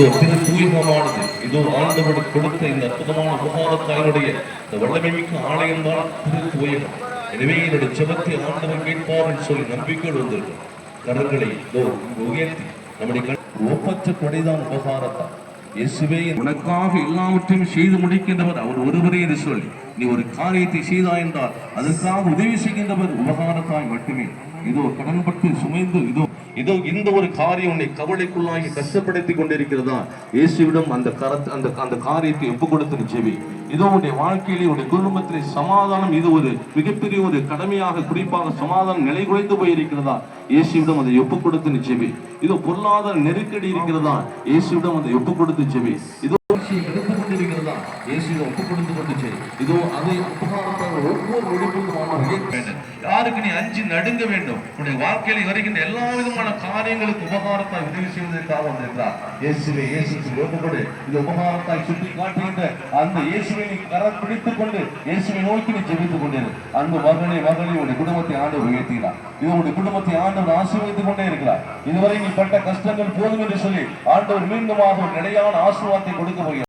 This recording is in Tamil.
இதோ திரு தூய்மமானது இதோ ஆண்டவர் கொடுத்த இந்த அற்புதமான உபகாரத்தாயினுடைய இந்த வல்லமைமிக்க ஆலயம் தான் திரு தூயகம் எனவே என்னுடைய செபத்தை ஆண்டவர் கேட்பார் என்று சொல்லி நம்பிக்கையோடு வந்திருக்கும் கரங்களை இதோ உயர்த்தி நம்முடைய கண் ஒப்பற்ற கொடைதான் உபகாரத்தான் இயேசுவே உனக்காக எல்லாவற்றையும் செய்து முடிக்கின்றவர் அவர் ஒருவரே என்று சொல்லி நீ ஒரு காரியத்தை செய்தாய் என்றால் அதற்காக உதவி செய்கின்றவர் உபகாரத்தாய் மட்டுமே. இதோ கடன்பட்டு சுமைந்து இதோ இதோ இந்த ஒரு காரியம் உன்னை கவலைக்குள்ளாகி கஷ்டப்படுத்தி கொண்டிருக்கிறதா? இயேசுவிடம் அந்த கரத் அந்த அந்த காரியத்தை ஒப்பு கொடுத்து ஜெபி. இதோ உன்னுடைய வாழ்க்கையிலே உன்னுடைய குடும்பத்திலே சமாதானம் இது ஒரு மிகப்பெரிய ஒரு கடமையாக குறிப்பாக சமாதானம் நிலை குலைந்து போயிருக்கிறதா? இயேசுவிடம் அதை ஒப்பு கொடுத்து ஜெபி. இதோ பொருளாதார நெருக்கடி இருக்கிறதா? இயேசுவிடம் அதை ஒப்பு கொடுத்து ஜெபி. இதோ எடுத்துக் கொண்டிருக்கிறதா இயேசுவை ஒப்பு கொடுத்து கொண்டு செய் இதோ அதை உபகாரத்தால் ஒவ்வொரு நொடிப்புக்குமான யாருக்கு நீ அஞ்சு நடுங்க வேண்டும்? உன்னுடைய வாழ்க்கையில் வருகின்ற எல்லா விதமான காரியங்களுக்கு உபகாரத்தாய் உதவி செய்வதற்காக வந்திருக்கிறார். இயேசுவை இயேசு ஒப்புக்கொடு. இந்த உபகாரத்தாய் சுட்டி காட்டுகின்ற அந்த இயேசுவை நீ கரம் பிடித்துக் கொண்டு இயேசுவை நோக்கி நீ ஜெபித்துக் கொண்டிரு அன்பு மகனே மகளே உடைய குடும்பத்தை ஆண்டு உயர்த்துகிறார். இது உடைய குடும்பத்தை ஆண்டவர் ஆசீர்வதித்துக் கொண்டே இருக்கிறார். இதுவரை நீ பட்ட கஷ்டங்கள் போதும் என்று சொல்லி ஆண்டவர் மீண்டுமாக ஒரு நிலையான ஆசீர்வாதத்தை கொடுக்க 상황이